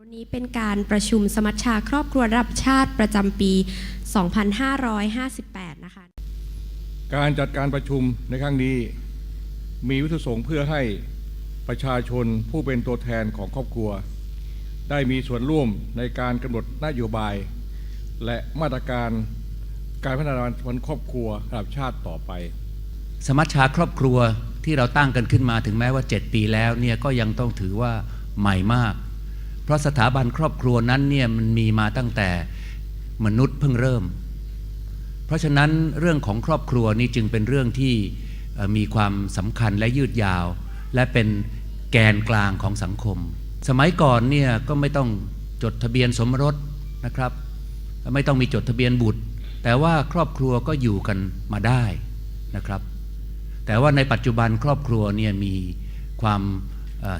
วันนี้เป็นการประชุมสมัชชาครอบครัวระดับชาติประจำปี 2558 นะคะ การจัดการประชุมในครั้งนี้ มีวัตถุประสงค์เพื่อให้ประชาชนผู้เป็นตัวแทนของครอบครัว ได้มีส่วนร่วมในการกำหนดนโยบาย และมาตรการการพัฒนาวันครอบครัวระดับชาติต่อไป สมัชชาครอบครัวที่เราตั้งกันขึ้นมาถึงแม้ว่า 7 ปีแล้วเนี่ยก็ยังต้องถือว่าใหม่มากเพ ราะสถาบันครอบครัวนั้นเนี่ยมันมีมาตั้งแต่มนุษย์เพิ่งเริ่ม เพราะฉะนั้นเรื่องของครอบครัวนี้จึงเป็นเรื่องที่มีความสำคัญและยืดยาว และเป็นแกนกลางของสังคม สมัยก่อนเนี่ยก็ไม่ต้องจดทะเบียนสมรสนะครับ ไม่ต้องมีจดทะเบียนบุตร แต่ว่าครอบครัวก็อยู่กันมาได้นะครับ แต่ว่าในปัจจุบันครอบครัวเนี่ยมีความ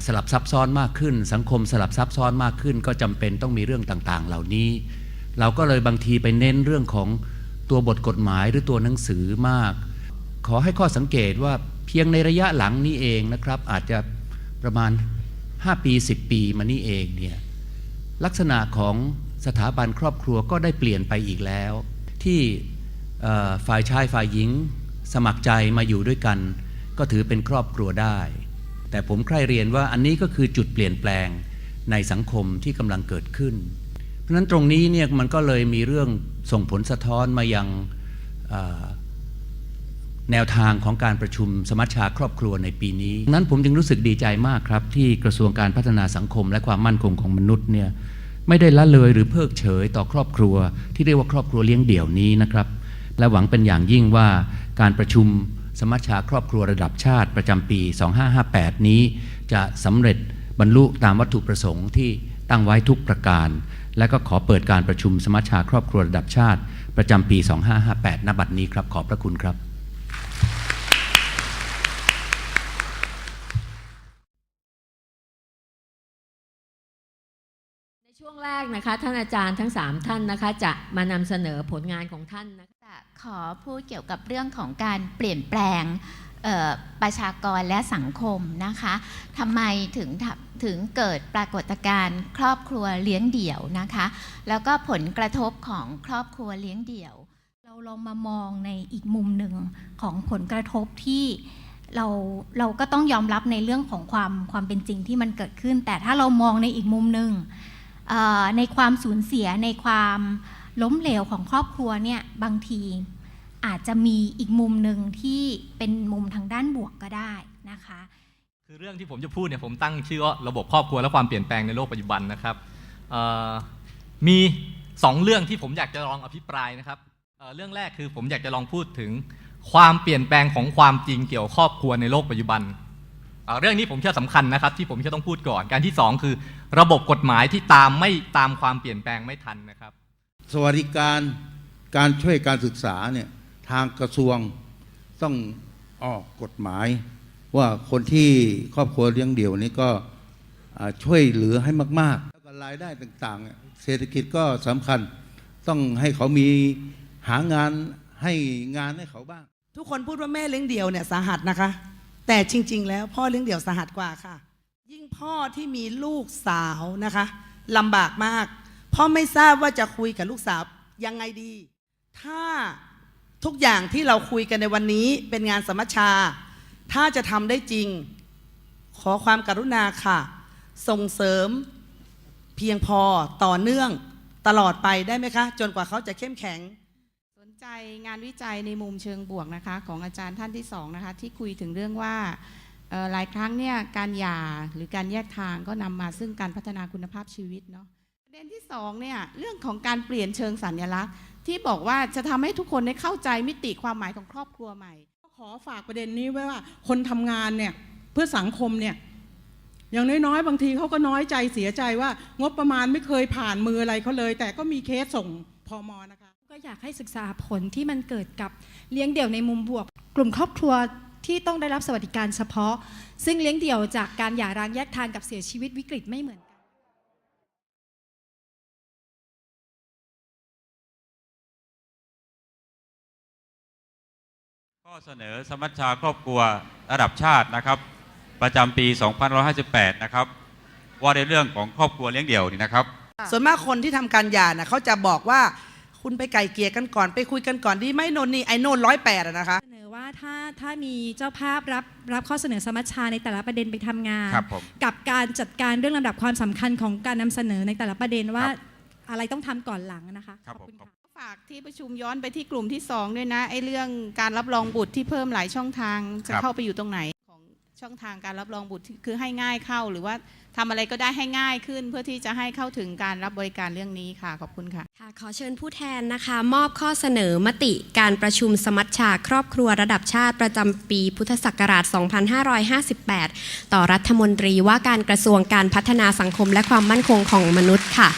สลับซับซ้อนมากขึ้น สังคมสลับซับซ้อนมากขึ้น ก็จำเป็นต้องมีเรื่องต่างๆ เหล่านี้ เราก็เลยบางทีไปเน้นเรื่องของตัวบทกฎหมายหรือตัวหนังสือมาก ขอให้ข้อสังเกตว่าเพียงในระยะหลังนี้เองนะครับ อาจจะประมาณ 5 ปี 10 ปีมานี้เองเนี่ยลักษณะของสถาบันครอบครัวก็ได้เปลี่ยนไปอีกแล้ว ที่ฝ่ายชายฝ่ายหญิงสมัครใจมาอยู่ด้วยกัน ก็ถือเป็นครอบครัวได้ แต่ผมใคร่เรียนว่าอันนี้ก็คือจุดเปลี่ยนแปลงในสังคมที่กำลังเกิดขึ้น เพราะนั้นตรงนี้เนี่ยมันก็เลยมีเรื่องส่งผลสะท้อนมายังแนวทางของการประชุมสมัชชาครอบครัวในปีนี้ นั้นผมจึงรู้สึกดีใจมากครับ ที่กระทรวงการพัฒนาสังคมและความมั่นคงของมนุษย์เนี่ยไม่ได้ละเลยหรือเพิกเฉยต่อครอบครัว ที่เรียกว่าครอบครัวเลี้ยงเดี่ยวนี้นะครับ และหวังเป็นอย่างยิ่งว่าการประชุม สมัชชาครอบครัวระดับชาติประจำปี 2558 นี้ จะสำเร็จบรรลุตามวัตถุประสงค์ที่ตั้งไว้ทุกประการ และก็ขอเปิดการประชุมสมัชชาครอบครัวระดับชาติ ประจำปี 2558 ณ บัดนี้ครับ ขอบพระคุณครับ ช่วงแรกนะคะท่านอาจารย์ทั้ง 3 ท่านนะคะ จะมานำเสนอผลงานของท่านนะคะจะขอพูดเกี่ยวกับเรื่องของการเปลี่ยนแปลงประชากรและสังคมนะคะทำไมถึงถึงเกิดปรากฏการณ์ครอบครัวเลี้ยงเดี่ยวนะคะ แล้วก็ผลกระทบของครอบครัวเลี้ยงเดี่ยว เราลองมามองในอีกมุมหนึ่งของผลกระทบที่เราเราก็ต้องยอมรับในเรื่องของความความเป็นจริงที่มันเกิดขึ้น แต่ถ้าเรามองในอีกมุมหนึ่ง ในความสูญเสียในความล้มเหลวของครอบครัวเนี่ยบางทีอาจจะมีอีกมุมหนึ่งที่เป็นมุมทางด้านบวกก็ได้นะคะ คือเรื่องที่ผมจะพูดเนี่ยผมตั้งชื่อว่าระบบครอบครัวและความเปลี่ยนแปลงในโลกปัจจุบันนะครับมีสองเรื่องที่ผมอยากจะลองอภิปรายนะครับเเรื่องแรกคือผมอยากจะลองพูดถึงความเปลี่ยนแปลงของความจริงเกี่ยวกับครอบครัวในโลกปัจจุบัน เอ่อเรื่องนี้ผมเชื่อสำคัญนะครับที่ผมจะต้องพูดก่อน การที่สองคือระบบกฎหมายที่ตามไม่ตามความเปลี่ยนแปลงไม่ทันนะครับ สวัสดิการการช่วยการศึกษาเนี่ยทางกระทรวงต้องออกกฎหมาย ว่าคนที่ครอบครัวเลี้ยงเดี่ยวนี้ก็อ่าช่วยเหลือให้มากๆแล้วก็รายได้ต่างๆเนี่ยเศรษฐกิจก็สำคัญ ต้องให้เขามีหางานให้งานให้เขาบ้าง ทุกคนพูดว่าแม่เลี้ยงเดี่ยวเนี่ยสาหัสนะคะ แต่จริง ๆ แล้วพ่อเลี้ยงเดี่ยวสาหัสกว่าค่ะ ยิ่งพ่อที่มีลูกสาวนะคะลำบากมาก พ่อไม่ทราบว่าจะคุยกับลูกสาวยังไงดี ถ้าทุกอย่างที่เราคุยกันในวันนี้เป็นงานสมัชชา ถ้าจะทำได้จริง ขอความกรุณาค่ะ ส่งเสริมเพียงพอต่อเนื่องตลอดไปได้ไหมคะ จนกว่าเขาจะเข้มแข็ง สนใจงานวิจัยในมุมเชิงบวกนะคะของอาจารย์ท่านที่สองนะคะที่คุยถึงเรื่องว่าหลายครั้งเนี่ยการหย่าหรือการแยกทางก็นำมาซึ่งการพัฒนาคุณภาพชีวิตเนาะประเด็นที่สองเนี่ยเรื่องของการเปลี่ยนเชิงสัญลักษณ์ ที่บอกว่าจะทำให้ทุกคนได้เข้าใจมิติความหมายของครอบครัวใหม่ ขอฝากประเด็นนี้ไว้ว่า คนทำงานเนี่ยเพื่อสังคมเนี่ยอย่างน้อยๆ บางทีเขาก็น้อยใจเสียใจว่า งบประมาณไม่เคยผ่านมืออะไรเขาเลย แต่ก็มีเคสส่งพอมอนะคะ ก็อยากให้ศึกษาผลที่มันเกิดกับเลี้ยงเดี่ยวในมุมบวก กลุ่มครอบครัวที่ต้องได้รับสวัสดิการเฉพาะ ซึ่งเลี้ยงเดี่ยวจากการหย่าร้างแยกทางกับเสียชีวิตวิกฤตไม่เหมือนกันข้อเสนอสมัชชาครอบครัวระดับชาตินะครับ ประจำปี 2558 นะครับ ว่าในเรื่องของครอบครัวเลี้ยงเดี่ยวนี่นะครับ ส่วนมากคนที่ทำการหย่านะเขาจะบอกว่า คุณไปไก่เกลี่ยกันก่อนไปคุยกันก่อนดีไหมโนนนี่ไอโนนร้อยแปดนะคะเสนอว่าถ้าถ้ามีเจ้าภาพรับรับข้อเสนอสมัชชาในแต่ละประเด็นไปทำงาน ครับผม กับการจัดการเรื่องลำดับความสำคัญของการนำเสนอในแต่ละประเด็นว่า ครับ อะไรต้องทำก่อนหลังนะคะครับขอบผมคุณค่ะ ฝากที่ประชุมย้อนไปที่กลุ่มที่สองด้วยนะไอ้เรื่องการรับรองบุตรที่เพิ่มหลายช่องทางจะครับ เข้าไปอยู่ตรงไหนของ ช่องทางการรับรองบุตรคือให้ง่ายเข้า หรือว่าทำอะไรก็ได้ให้ง่ายขึ้น เพื่อที่จะให้เข้าถึงการรับบริการเรื่องนี้ค่ะขอบคุณค่ะค่ะ ขอเชิญผู้แทนนะคะ มอบข้อเสนอมติการประชุมสมัชชาครอบครัวระดับชาติประจำปีพุทธศักราช 2558 ต่อรัฐมนตรีว่าการกระทรวงการพัฒนาสังคมและความมั่นคงของมนุษย์ค่ะ